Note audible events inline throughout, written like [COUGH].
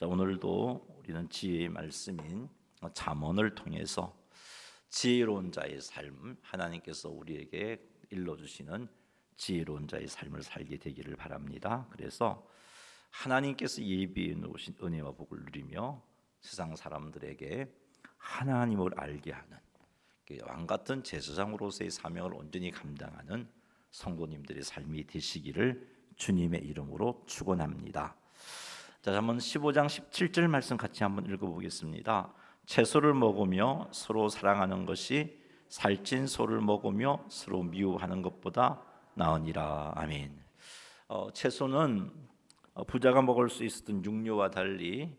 자, 오늘도 우리는 지혜의 말씀인 잠언을 통해서 지혜로운 자의 삶 하나님께서 우리에게 일러 주시는 지혜로운 자의 삶을 살게 되기를 바랍니다. 그래서 하나님께서 예비해 놓으신 은혜와 복을 누리며 세상 사람들에게 하나님을 알게 하는 그왕 같은 제사장으로서의 사명을 온전히 감당하는 성도님들의 삶이 되시기를 주님의 이름으로 축원합니다. 자, 한번 15장 17절 말씀 같이 한번 읽어보겠습니다. 채소를 먹으며 서로 사랑하는 것이 살찐 소를 먹으며 서로 미워하는 것보다 나으니라. 아멘. 어, 채소는 어, 부자가 먹을 수 있었던 육류와 달리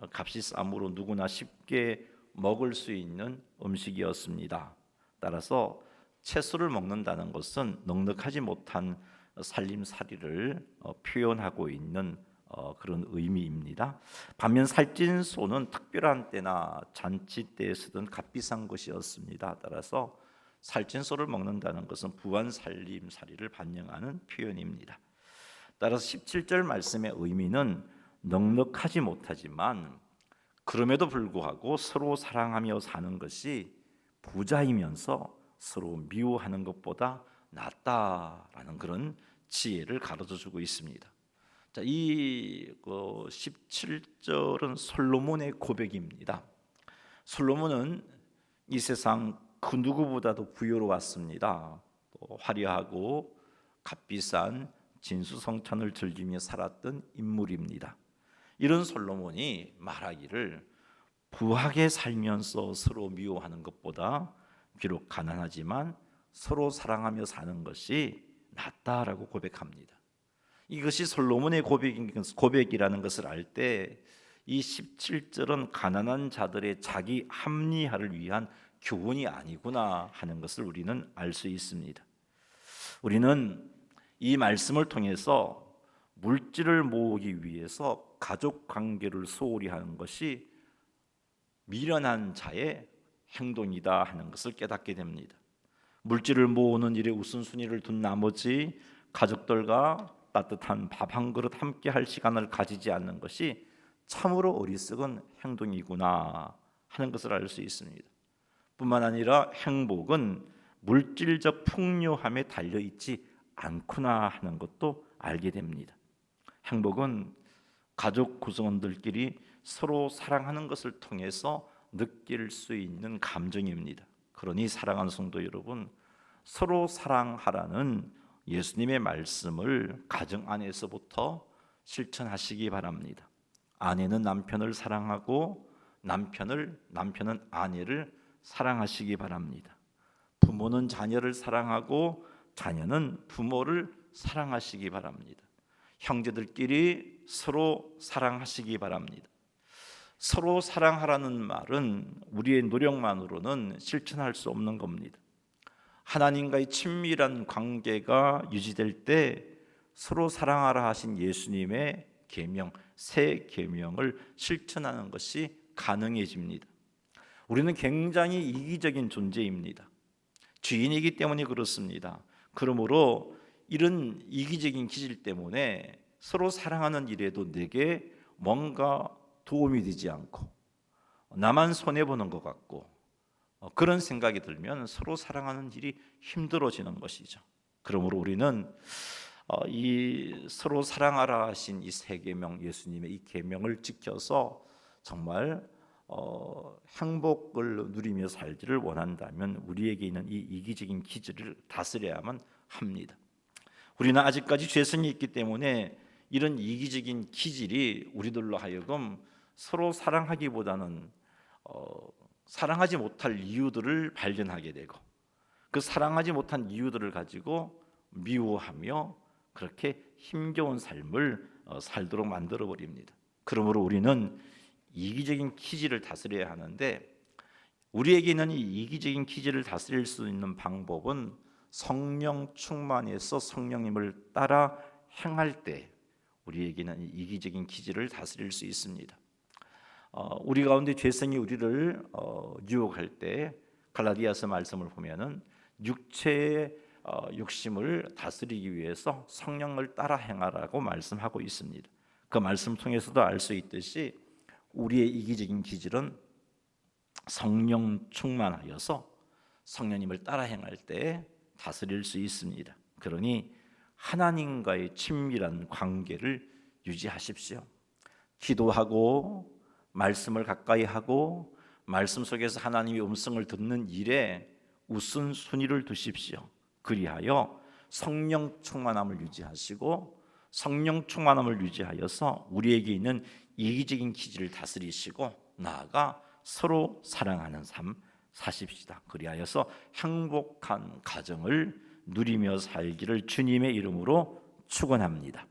어, 값이 싸므로 누구나 쉽게 먹을 수 있는 음식이었습니다. 따라서 채소를 먹는다는 것은 넉넉하지 못한 살림살이를 어, 표현하고 있는 어, 그런 의미입니다. 반면 살찐 소는 특별한 때나 잔치 때에 쓰던 값비싼 것이었습니다. 따라서 살찐 소를 먹는다는 것은 부한 살림살이를 반영하는 표현입니다. 따라서 17절 말씀의 의미는 넉넉하지 못하지만 그럼에도 불구하고 서로 사랑하며 사는 것이 부자이면서 서로 미워하는 것보다 낫다라는 그런 지혜를 가르쳐 주고 있습니다. 자, 이그 17절은 솔로몬의 고백입니다. 솔로몬은 이 세상 그 누구보다도 부여로웠습니다. 또 화려하고 값비싼 진수성찬을 즐기며 살았던 인물입니다. 이런 솔로몬이 말하기를 부하게 살면서 서로 미워하는 것보다 비록 가난하지만 서로 사랑하며 사는 것이 낫다라고 고백합니다. 이것이 솔로몬의 고백이라는 것을 알 때 이 17절은 가난한 자들의 자기 합리화를 위한 교훈이 아니구나 하는 것을 우리는 알 수 있습니다. 우리는 이 말씀을 통해서 물질을 모으기 위해서 가족 관계를 소홀히 하는 것이 미련한 자의 행동이다 하는 것을 깨닫게 됩니다. 물질을 모으는 일에 우선순위를 둔 나머지 가족들과 따뜻한 밥 한 그릇 함께 할 시간을 가지지 않는 것이 참으로 어리석은 행동이구나 하는 것을 알 수 있습니다. 뿐만 아니라 행복은 물질적 풍요함에 달려 있지 않구나 하는 것도 알게 됩니다. 행복은 가족 구성원들끼리 서로 사랑하는 것을 통해서 느낄 수 있는 감정입니다. 그러니 사랑하는 성도 여러분, 서로 사랑하라는 예수님의 말씀을 가정 안에서부터 실천하시기 바랍니다. 아내는 남편을 사랑하고 남편을 남편은 아내를 사랑하시기 바랍니다. 부모는 자녀를 사랑하고 자녀는 부모를 사랑하시기 바랍니다. 형제들끼리 서로 사랑하시기 바랍니다. 서로 사랑하라는 말은 우리의 노력만으로는 실천할 수 없는 겁니다. 하나님과의 친밀한 관계가 유지될 때 서로 사랑하라 하신 예수님의 계명 새 계명을 실천하는 것이 가능해집니다. 우리는 굉장히 이기적인 존재입니다. 주인이기 때문에 그렇습니다. 그러므로 이런 이기적인 기질 때문에 서로 사랑하는 일에도 내게 뭔가 도움이 되지 않고 나만 손해 보는 것 같고 어, 그런 생각이 들면 서로 사랑하는 일이 힘들어지는 것이죠. 그러므로 우리는 어, 이 서로 사랑하라 하신 이 세 계명 예수님의 이 계명을 지켜서 정말 어, 행복을 누리며 살기를 원한다면 우리에게 있는 이 이기적인 기질을 다스려야만 합니다. 우리는 아직까지 죄성이 있기 때문에 이런 이기적인 기질이 우리들로 하여금 서로 사랑하기보다는 어, 사랑하지 못할 이유들을 발견하게 되고 그 사랑하지 못한 이유들을 가지고 미워하며 그렇게 힘겨운 삶을 어, 살도록 만들어 버립니다. 그러므로 우리는 이기적인 기질을 다스려야 하는데 우리에게는 이 이기적인 기질을 다스릴 수 있는 방법은 성령 충만해서 성령님을 따라 행할 때 우리에게는 이기적인 기질을 다스릴 수 있습니다. 어, 우리 가운데 죄성이 우리를 어, 유혹할 때 갈라디아서 말씀을 보면은 육체의 어, 욕심을 다스리기 위해서 성령을 따라 행하라고 말씀하고 있습니다. 그 말씀 통해서도 알 수 있듯이 우리의 이기적인 기질은 성령 충만하여서 성령님을 따라 행할 때 다스릴 수 있습니다. 그러니 하나님과의 친밀한 관계를 유지하십시오. 기도하고 말씀을 가까이 하고 말씀 속에서 하나님의 음성을 듣는 일에 우선 순위를 두십시오. 그리하여 성령 충만함을 유지하시고 성령 충만함을 유지하여서 우리에게 있는 이기적인 기질을 다스리시고 나아가 서로 사랑하는 삶 사십시다. 그리하여서 행복한 가정을 누리며 살기를 주님의 이름으로 축원합니다.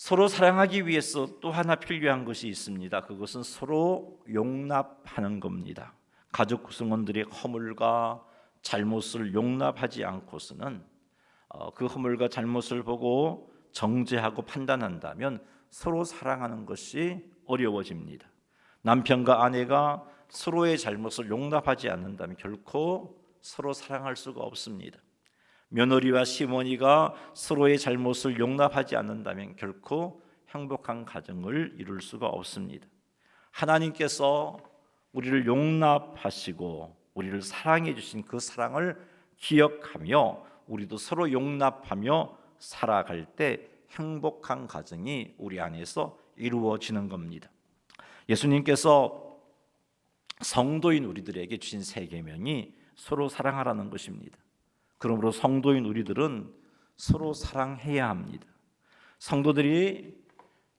서로 사랑하기 위해서 또 하나 필요한 것이 있습니다. 그것은 서로 용납하는 겁니다. 가족 구성원들의 허물과 잘못을 용납하지 않고서는 어, 그 허물과 잘못을 보고 정죄하고 판단한다면 서로 사랑하는 것이 어려워집니다. 남편과 아내가 서로의 잘못을 용납하지 않는다면 결코 서로 사랑할 수가 없습니다. 며느리와 시어머니가 서로의 잘못을 용납하지 않는다면 결코 행복한 가정을 이룰 수가 없습니다. 하나님께서 우리를 용납하시고 우리를 사랑해 주신 그 사랑을 기억하며 우리도 서로 용납하며 살아갈 때 행복한 가정이 우리 안에서 이루어지는 겁니다. 예수님께서 성도인 우리들에게 주신 세 계명이 서로 사랑하라는 것입니다. 그러므로 성도인 우리들은 서로 사랑해야 합니다. 성도들이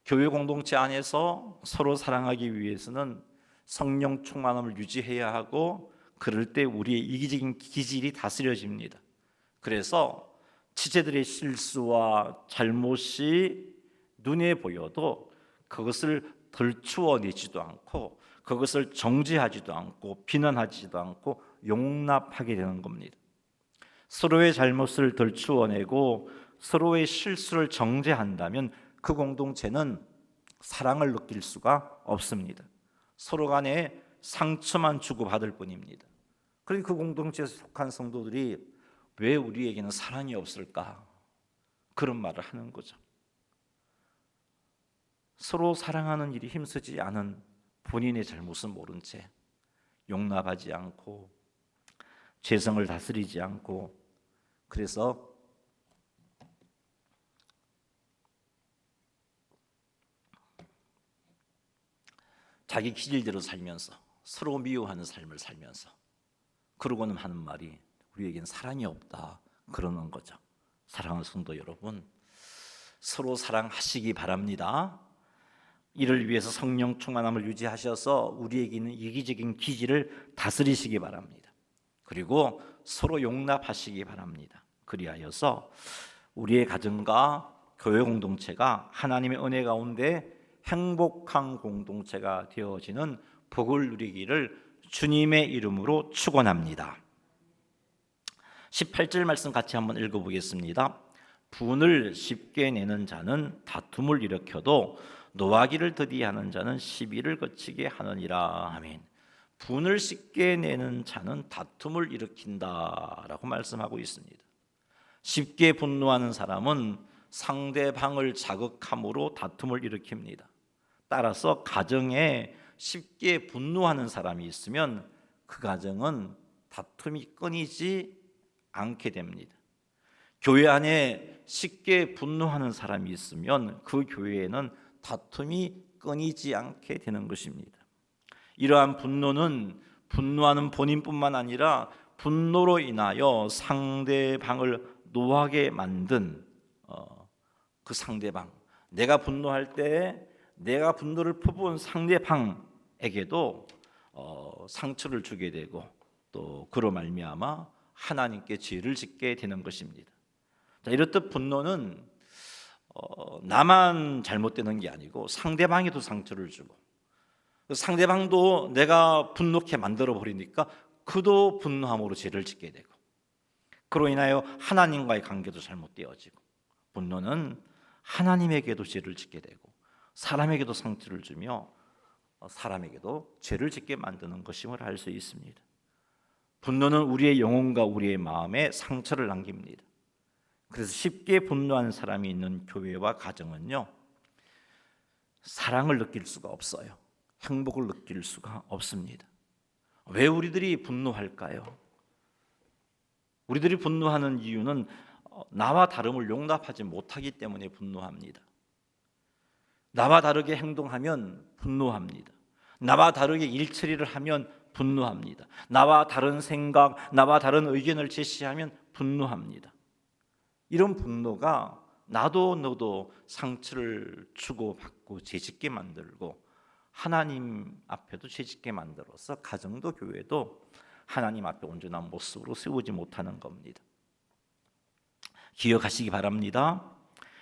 교회 공동체 안에서 서로 사랑하기 위해서는 성령 충만함을 유지해야 하고 그럴 때 우리의 이기적인 기질이 다스려집니다. 그래서 지체들의 실수와 잘못이 눈에 보여도 그것을 덜추어 내지도 않고 그것을 정죄하지도 않고 비난하지도 않고 용납하게 되는 겁니다. 서로의 잘못을 덜추어내고 서로의 실수를 정죄한다면 그 공동체는 사랑을 느낄 수가 없습니다. 서로 간에 상처만 주고받을 뿐입니다. 그러니 그 공동체에 속한 성도들이 왜 우리에게는 사랑이 없을까? 그런 말을 하는 거죠. 서로 사랑하는 일이 힘쓰지 않은 본인의 잘못은 모른 채 용납하지 않고 죄성을 다스리지 않고 그래서 자기 기질대로 살면서 서로 미워하는 삶을 살면서 그러고는 하는 말이 우리에겐 사랑이 없다 그러는 거죠. 사랑하는 성도 여러분, 서로 사랑하시기 바랍니다. 이를 위해서 성령 충만함을 유지하셔서 우리에게 있는 이기적인 기질을 다스리시기 바랍니다. 그리고 서로 용납하시기 바랍니다. 그리하여서 우리의 가정과 교회 공동체가 하나님의 은혜 가운데 행복한 공동체가 되어지는 복을 누리기를 주님의 이름으로 축원합니다. 18절 말씀 같이 한번 읽어 보겠습니다. 분을 쉽게 내는 자는 다툼을 일으켜도 노하기를 더디하는 자는 시비를 거치게 하느니라. 아멘. 분을 쉽게 내는 자는 다툼을 일으킨다라고 말씀하고 있습니다. 쉽게 분노하는 사람은 상대방을 자극함으로 다툼을 일으킵니다. 따라서 가정에 쉽게 분노하는 사람이 있으면 그 가정은 다툼이 끊이지 않게 됩니다. 교회 안에 쉽게 분노하는 사람이 있으면 그 교회에는 다툼이 끊이지 않게 되는 것입니다. 이러한 분노는 분노하는 본인뿐만 아니라 분노로 인하여 상대방을 노하게 만든 어, 그 상대방, 내가 분노할 때 내가 분노를 퍼부은 상대방에게도 어, 상처를 주게 되고 또 그로 말미암아 하나님께 죄를 짓게 되는 것입니다. 자, 이렇듯 분노는 어, 나만 잘못되는 게 아니고 상대방에도 상처를 주고 그 상대방도 내가 분노케 만들어 버리니까 그도 분노함으로 죄를 짓게 되고 그로 인하여 하나님과의 관계도 잘못되어지고 분노는 하나님에게도 죄를 짓게 되고 사람에게도 상처를 주며 사람에게도 죄를 짓게 만드는 것임을 알 수 있습니다. 분노는 우리의 영혼과 우리의 마음에 상처를 남깁니다. 그래서 쉽게 분노하는 사람이 있는 교회와 가정은요 사랑을 느낄 수가 없어요. 행복을 느낄 수가 없습니다. 왜 우리들이 분노할까요? 우리들이 분노하는 이유는 어, 나와 다름을 용납하지 못하기 때문에 분노합니다. 나와 다르게 행동하면 분노합니다. 나와 다르게 일 처리를 하면 분노합니다. 나와 다른 생각, 나와 다른 의견을 제시하면 분노합니다. 이런 분노가 나도 너도 상처를 주고 받고 죄짓게 만들고 하나님 앞에도 죄짓게 만들어서 가정도 교회도 하나님 앞에 온전한 모습으로 세우지 못하는 겁니다. 기억하시기 바랍니다.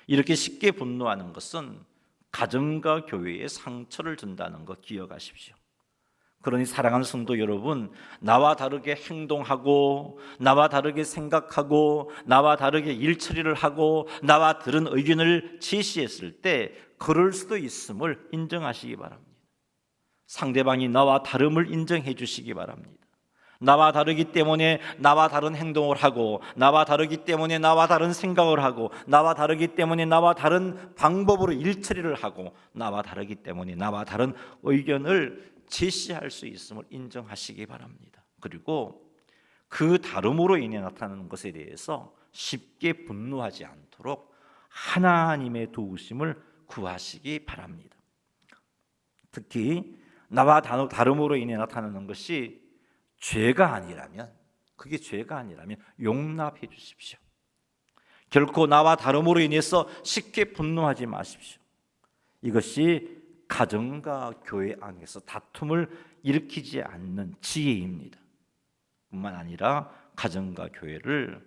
이렇게 쉽게 분노하는 것은 가정과 교회에 상처를 준다는 거 기억하십시오. 그러니 사랑하는 성도 여러분, 나와 다르게 행동하고, 나와 다르게 생각하고, 나와 다르게 일 처리를 하고, 나와 다른 의견을 제시했을 때, 그럴 수도 있음을 인정하시기 바랍니다. 상대방이 나와 다름을 인정해 주시기 바랍니다. 나와 다르기 때문에 나와 다른 행동을 하고 나와 다르기 때문에 나와 다른 생각을 하고 나와 다르기 때문에 나와 다른 방법으로 일처리를 하고 나와 다르기 때문에 나와 다른 의견을 제시할 수 있음을 인정하시기 바랍니다. 그리고 그 다름으로 인해 나타나는 것에 대해서 쉽게 분노하지 않도록 하나님의 도우심을 구하시기 바랍니다. 특히 나와 다름으로 인해 나타나는 것이 죄가 아니라면 그게 죄가 아니라면 용납해 주십시오. 결코 나와 다름으로 인해서 쉽게 분노하지 마십시오. 이것이 가정과 교회 안에서 다툼을 일으키지 않는 지혜입니다. 뿐만 아니라 가정과 교회를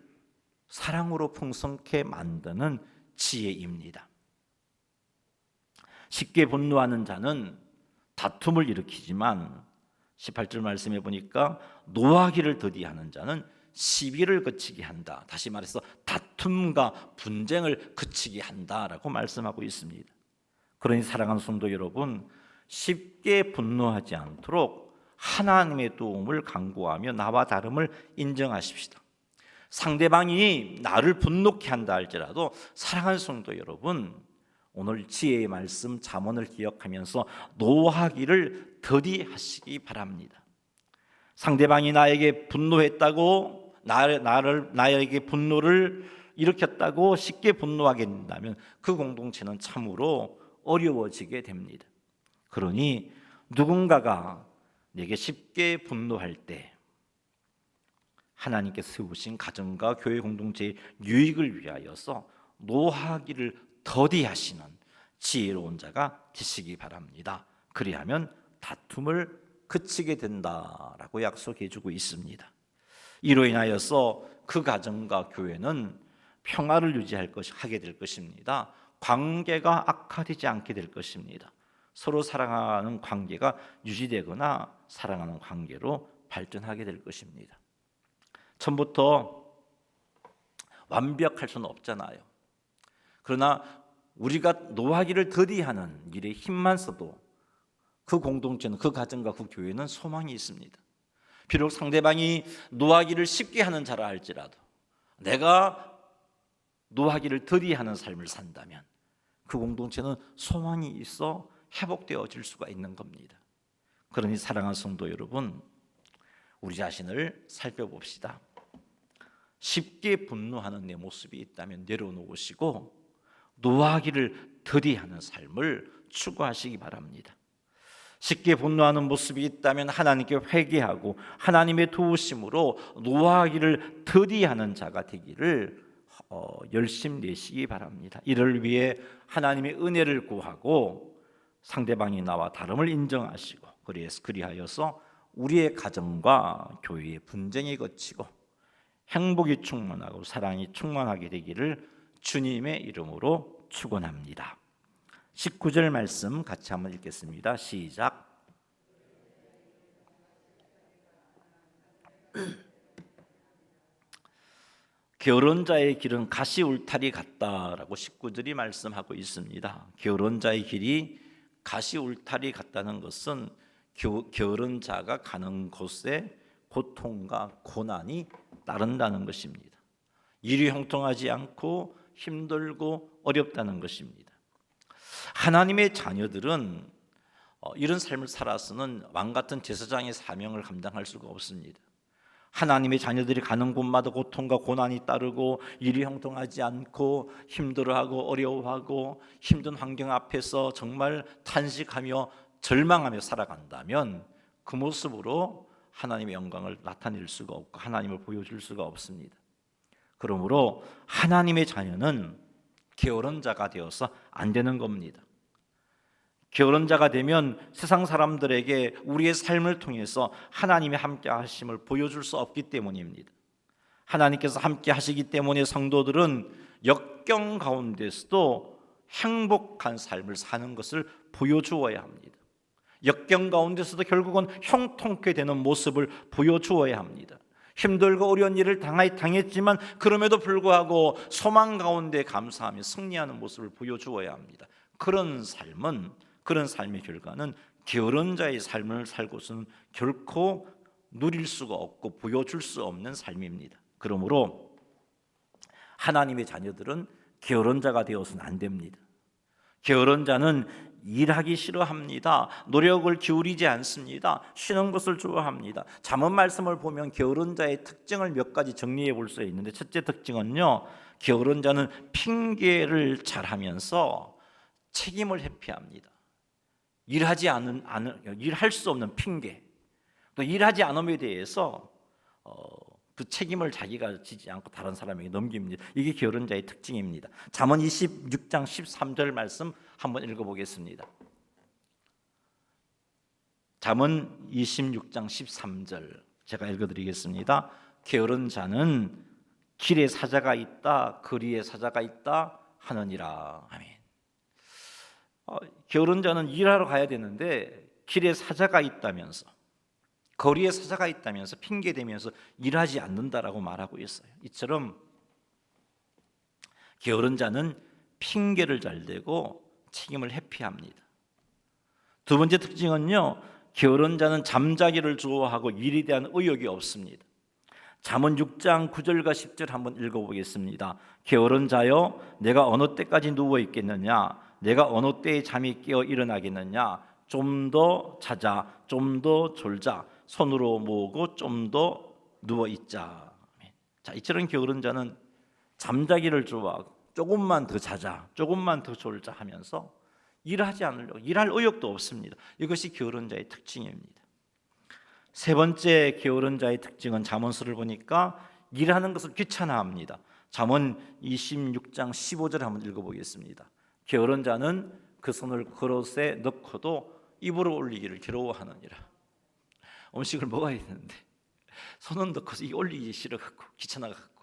사랑으로 풍성케 만드는 지혜입니다. 쉽게 분노하는 자는 다툼을 일으키지만 18절 말씀해 보니까 노하기를 더디하는 자는 시비를 그치게 한다. 다시 말해서 다툼과 분쟁을 그치게 한다라고 말씀하고 있습니다. 그러니 사랑하는 성도 여러분, 쉽게 분노하지 않도록 하나님의 도움을 강구하며 나와 다름을 인정하십시다. 상대방이 나를 분노케 한다 할지라도 사랑하는 성도 여러분, 오늘 지혜의 말씀 잠언을 기억하면서 노하기를 더디하시기 바랍니다. 상대방이 나에게 분노했다고 나를, 나에게 분노를 일으켰다고 쉽게 분노하게 된다면 그 공동체는 참으로 어려워지게 됩니다. 그러니 누군가가 내게 쉽게 분노할 때 하나님께 세우신 가정과 교회 공동체의 유익을 위하여서 노하기를 더디하시는 지혜로운 자가 되시기 바랍니다. 그리하면 다툼을 그치게 된다라고 약속해 주고 있습니다. 이로 인하여서 그 가정과 교회는 평화를 유지할 것 하게 될 것입니다. 관계가 악화되지 않게 될 것입니다. 서로 사랑하는 관계가 유지되거나 사랑하는 관계로 발전하게 될 것입니다. 처음부터 완벽할 수는 없잖아요. 그러나 우리가 노하기를 더디하는 일에 힘만 써도 그 공동체는 그 가정과 그 교회는 소망이 있습니다. 비록 상대방이 노하기를 쉽게 하는 자라 할지라도 내가 노하기를 더디하는 삶을 산다면 그 공동체는 소망이 있어 회복되어질 수가 있는 겁니다. 그러니 사랑하는 성도 여러분, 우리 자신을 살펴봅시다. 쉽게 분노하는 내 모습이 있다면 내려놓으시고 노하기를 더디하는 삶을 추구하시기 바랍니다. 쉽게 분노하는 모습이 있다면 하나님께 회개하고 하나님의 도우심으로 노하기를 더디하는 자가 되기를 어, 열심 내시기 바랍니다. 이를 위해 하나님의 은혜를 구하고 상대방이 나와 다름을 인정하시고 그래서 그리하여서 우리의 가정과 교회의 분쟁이 거치고 행복이 충만하고 사랑이 충만하게 되기를 주님의 이름으로 축원합니다. 19절 말씀 같이 한번 읽겠습니다. 시작. [CLEARS THROAT] 게으른 자의 길은 가시 울타리 같다라고 19절이 말씀하고 있습니다. 게으른 자의 길이 가시 울타리 같다는 것은 게으른 자가 가는 곳에 고통과 고난이 따른다는 것입니다. 일이 형통하지 않고 힘들고 어렵다는 것입니다. 하나님의 자녀들은 어, 이런 삶을 살아서는 왕 같은 제사장의 사명을 감당할 수가 없습니다. 하나님의 자녀들이 가는 곳마다 고통과 고난이 따르고 일이 형통하지 않고 힘들어하고 어려워하고 힘든 환경 앞에서 정말 탄식하며 절망하며 살아간다면 그 모습으로 하나님의 영광을 나타낼 수가 없고 하나님을 보여줄 수가 없습니다. 그러므로 하나님의 자녀는 게으른 자가 되어서 안 되는 겁니다. 게으른 자가 되면 세상 사람들에게 우리의 삶을 통해서 하나님의 함께 하심을 보여줄 수 없기 때문입니다. 하나님께서 함께 하시기 때문에 성도들은 역경 가운데서도 행복한 삶을 사는 것을 보여주어야 합니다. 역경 가운데서도 결국은 형통케 되는 모습을 보여주어야 합니다. 힘들고 어려운 일을 당했지만 그럼에도 불구하고 소망 가운데 감사하며 승리하는 모습을 보여주어야 합니다. 그런 삶은 그런 삶의 결과는 게으른 자의 삶을 살고서는 결코 누릴 수가 없고 보여줄 수 없는 삶입니다. 그러므로 하나님의 자녀들은 게으른 자가 되어서는 안 됩니다. 게으른 자는 일하기 싫어합니다. 노력을 기울이지 않습니다. 쉬는 것을 좋아합니다. 잠언 말씀을 보면 게으른 자의 특징을 몇 가지 정리해 볼 수 있는데 첫째 특징은요. 게으른 자는 핑계를 잘하면서 책임을 회피합니다. 일하지 않은, 일할 수 없는 핑계 또 일하지 않음에 대해서 어, 그 책임을 자기가 지지 않고 다른 사람에게 넘깁니다. 이게 게으른 자의 특징입니다. 잠언 26장 13절 말씀 한번 읽어보겠습니다. 잠언 26장 13절 제가 읽어드리겠습니다. 게으른 자는 길에 사자가 있다, 거리에 사자가 있다 하느니라. 아멘. 어, 게으른 자는 일하러 가야 되는데 길에 사자가 있다면서 거리에 사자가 있다면서 핑계 대면서 일하지 않는다라고 말하고 있어요. 이처럼 게으른 자는 핑계를 잘 대고 책임을 회피합니다. 두 번째 특징은요. 게으른 자는 잠자기를 좋아하고 일에 대한 의욕이 없습니다. 잠언 6장 9절과 10절 한번 읽어보겠습니다. 게으른 자여 내가 어느 때까지 누워 있겠느냐 내가 어느 때에 잠이 깨어 일어나겠느냐 좀 더 자자 좀 더 졸자 손으로 모으고 좀 더 누워 있자. 자 이처럼 게으른 자는 잠자기를 좋아하고 조금만 더 자자 조금만 더 졸자 하면서 일하지 않으려고 일할 의욕도 없습니다. 이것이 게으른 자의 특징입니다. 세 번째 게으른 자의 특징은 잠언수를 보니까 일하는 것을 귀찮아합니다. 잠언 26장 15절 한번 읽어보겠습니다. 게으른 자는 그 손을 그릇에 넣고도 입으로 올리기를 괴로워하느니라. 음식을 먹어야 되는데 손은 넣고서 이 올리기 싫어갖고 귀찮아갖고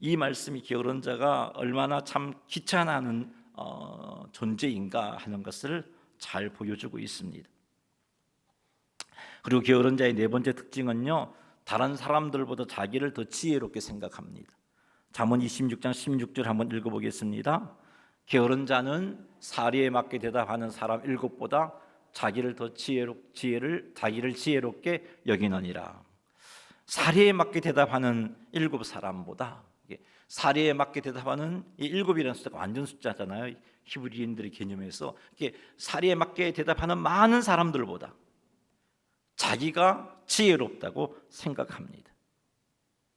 이 말씀이 게으른 자가 얼마나 참 귀찮아하는 어, 존재인가 하는 것을 잘 보여주고 있습니다. 그리고 게으른 자의 네 번째 특징은요 다른 사람들보다 자기를 더 지혜롭게 생각합니다. 잠언 26장 16절 한번 읽어보겠습니다. 게으른 자는 사리에 맞게 대답하는 사람 일곱보다 자기를 더 지혜로, 지혜를 자기를 지혜롭게 여기느니라. 사리에 맞게 대답하는 일곱 사람보다 사리에 맞게 대답하는 이 일곱이라는 숫자가 완전 숫자잖아요. 히브리인들의 개념에서 이게 사리에 맞게 대답하는 많은 사람들보다 자기가 지혜롭다고 생각합니다.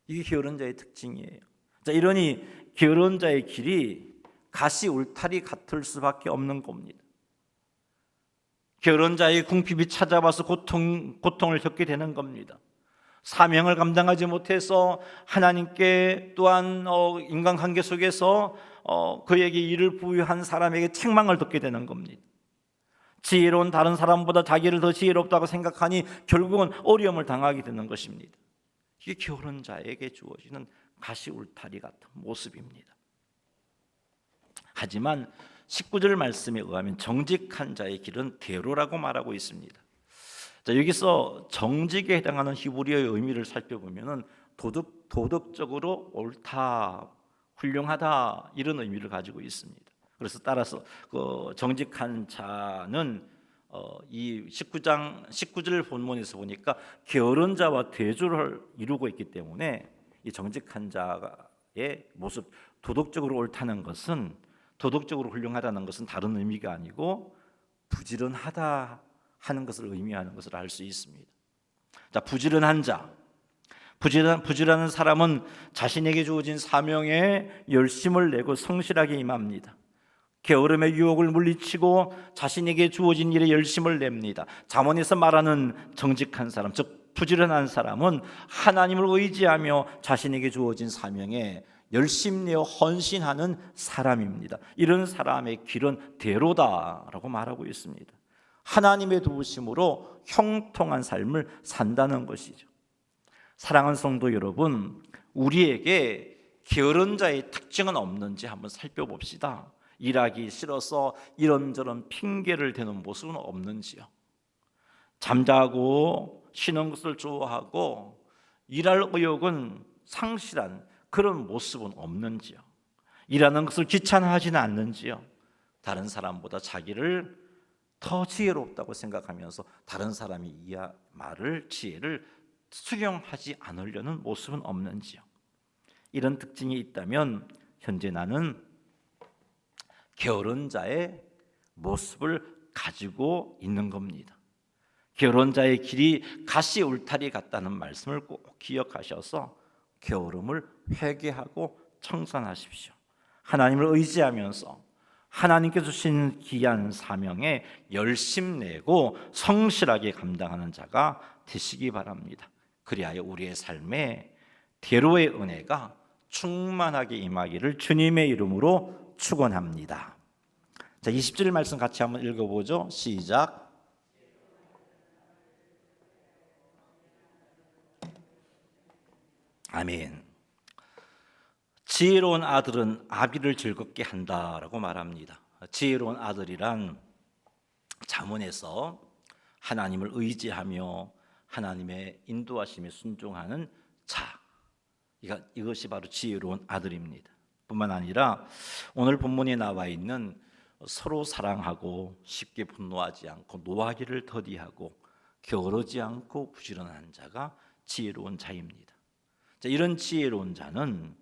이게 게으른 자의 특징이에요. 자, 이러니 게으른 자의 길이 가시 울타리 같을 수밖에 없는 겁니다. 게으른 자의 궁핍이 찾아와서 고통, 고통을 겪게 되는 겁니다. 사명을 감당하지 못해서 하나님께 또한 어, 인간관계 속에서 어, 그에게 일을 부여한 사람에게 책망을 듣게 되는 겁니다. 지혜로운 다른 사람보다 자기를 더 지혜롭다고 생각하니 결국은 어려움을 당하게 되는 것입니다. 이게 게으른 자에게 주어지는 가시 울타리 같은 모습입니다. 하지만 19절 말씀에 의하면 정직한 자의 길은 대로라고 말하고 있습니다. 자, 여기서 정직에 해당하는 히브리어의 의미를 살펴보면은 도덕 도덕적으로 옳다, 훌륭하다 이런 의미를 가지고 있습니다. 그래서 따라서 그 정직한 자는 어, 이 19장 19절 본문에서 보니까 게으른 자와 대조를 이루고 있기 때문에 이 정직한 자의 모습 도덕적으로 옳다는 것은 도덕적으로 훌륭하다는 것은 다른 의미가 아니고 부지런하다 하는 것을 의미하는 것을 알 수 있습니다. 자, 부지런한 자. 부지런, 부지런한 사람은 자신에게 주어진 사명에 열심을 내고 성실하게 임합니다. 게으름의 유혹을 물리치고 자신에게 주어진 일에 열심을 냅니다. 잠언에서 말하는 정직한 사람, 즉 부지런한 사람은 하나님을 의지하며 자신에게 주어진 사명에 열심 내어 헌신하는 사람입니다. 이런 사람의 길은 대로다라고 말하고 있습니다. 하나님의 도우심으로 형통한 삶을 산다는 것이죠. 사랑하는 성도 여러분, 우리에게 게으른 자의 특징은 없는지 한번 살펴봅시다. 일하기 싫어서 이런저런 핑계를 대는 모습은 없는지요. 잠자고 쉬는 것을 좋아하고 일할 의욕은 상실한 그런 모습은 없는지요. 일하는 것을 귀찮아하지는 않는지요. 다른 사람보다 자기를 더 지혜롭다고 생각하면서 다른 사람이 이 말을 지혜를 수용하지 않으려는 모습은 없는지요. 이런 특징이 있다면 현재 나는 게으른 자의 모습을 가지고 있는 겁니다. 게으른 자의 길이 가시 울타리 같다는 말씀을 꼭 기억하셔서 게으름을 회개하고 청산하십시오. 하나님을 의지하면서 하나님께 주신 귀한 사명에 열심 내고 성실하게 감당하는 자가 되시기 바랍니다. 그리하여 우리의 삶에 대로의 은혜가 충만하게 임하기를 주님의 이름으로 축원합니다. 자, 20절 말씀 같이 한번 읽어 보죠. 시작. 아멘. 지혜로운 아들은 아비를 즐겁게 한다라고 말합니다. 지혜로운 아들이란 자문에서 하나님을 의지하며 하나님의 인도하심에 순종하는 자. 이것이 바로 지혜로운 아들입니다. 뿐만 아니라 오늘 본문에 나와 있는 서로 사랑하고 쉽게 분노하지 않고 노하기를 더디하고 게으르지 않고 부지런한 자가 지혜로운 자입니다. 자, 이런 지혜로운 자는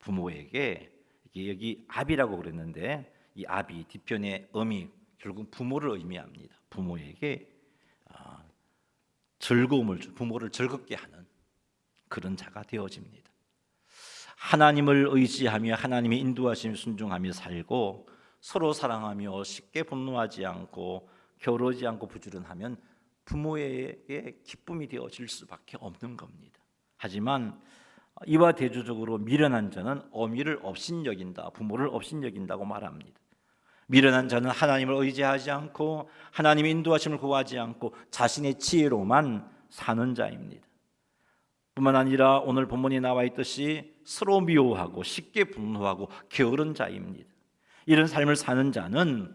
부모에게 여기 아비라고 그랬는데 이 아비 뒤편의 음이 결국 부모를 의미합니다. 부모에게 아, 즐거움을 부모를 즐겁게 하는 그런 자가 되어집니다. 하나님을 의지하며 하나님의 인도하심 순종하며 살고 서로 사랑하며 쉽게 분노하지 않고 겨루지 않고 부지런하면 부모에게 기쁨이 되어질 수밖에 없는 겁니다. 하지만 이와 대조적으로 미련한 자는 어미를 업신여긴다, 부모를 업신여긴다고 말합니다. 미련한 자는 하나님을 의지하지 않고 하나님의 인도하심을 구하지 않고 자신의 지혜로만 사는 자입니다. 뿐만 아니라 오늘 본문에 나와 있듯이 서로 미워하고 쉽게 분노하고 게으른 자입니다. 이런 삶을 사는 자는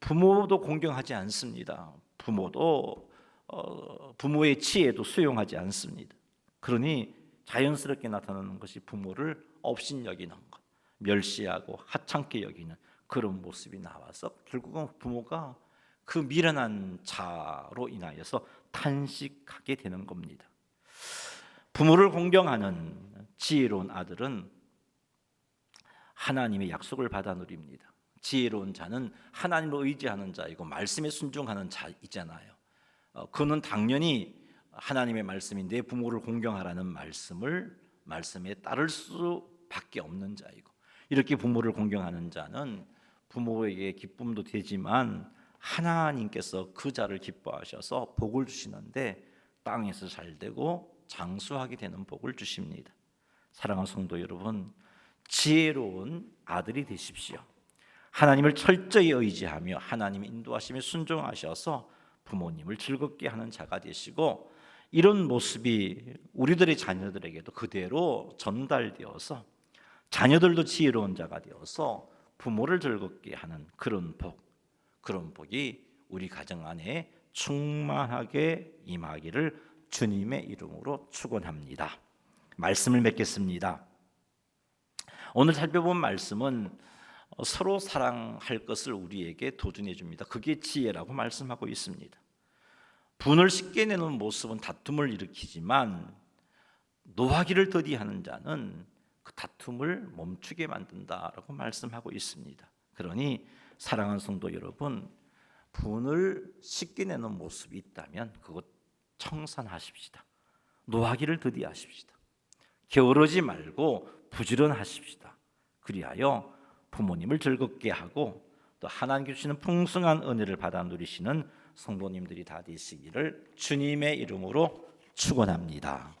부모도 공경하지 않습니다. 부모도 어, 부모의 지혜도 수용하지 않습니다. 그러니 자연스럽게 나타나는 것이 부모를 업신여기는 것, 멸시하고 하찮게 여기는 그런 모습이 나와서 결국은 부모가 그 미련한 자로 인하여서 탄식하게 되는 겁니다. 부모를 공경하는 지혜로운 아들은 하나님의 약속을 받아 누립니다. 지혜로운 자는 하나님을 의지하는 자이고 말씀에 순종하는 자이잖아요. 어, 그는 당연히 하나님의 말씀이 내 부모를 공경하라는 말씀을 말씀에 따를 수밖에 없는 자이고 이렇게 부모를 공경하는 자는 부모에게 기쁨도 되지만 하나님께서 그 자를 기뻐하셔서 복을 주시는데 땅에서 잘 되고 장수하게 되는 복을 주십니다. 사랑하는 성도 여러분, 지혜로운 아들이 되십시오. 하나님을 철저히 의지하며 하나님 인도하심에 순종하셔서 부모님을 즐겁게 하는 자가 되시고 이런 모습이 우리들의 자녀들에게도 그대로 전달되어서 자녀들도 지혜로운 자가 되어서 부모를 즐겁게 하는 그런 복, 그런 복이 우리 가정 안에 충만하게 임하기를 주님의 이름으로 축원합니다. 말씀을 맺겠습니다. 오늘 살펴본 말씀은 서로 사랑할 것을 우리에게 도전해 줍니다. 그게 지혜라고 말씀하고 있습니다. 분을 쉽게 내는 모습은 다툼을 일으키지만 노하기를 더디하는 자는 그 다툼을 멈추게 만든다라고 말씀하고 있습니다. 그러니 사랑하는 성도 여러분, 분을 씻겨내는 모습이 있다면 그것 청산하십시다. 노하기를 더디하십시다. 게으르지 말고 부지런하십시다. 그리하여 부모님을 즐겁게 하고 또 하나님 주시는 풍성한 은혜를 받아 누리시는 성도님들이 다 되시기를 주님의 이름으로 축원합니다.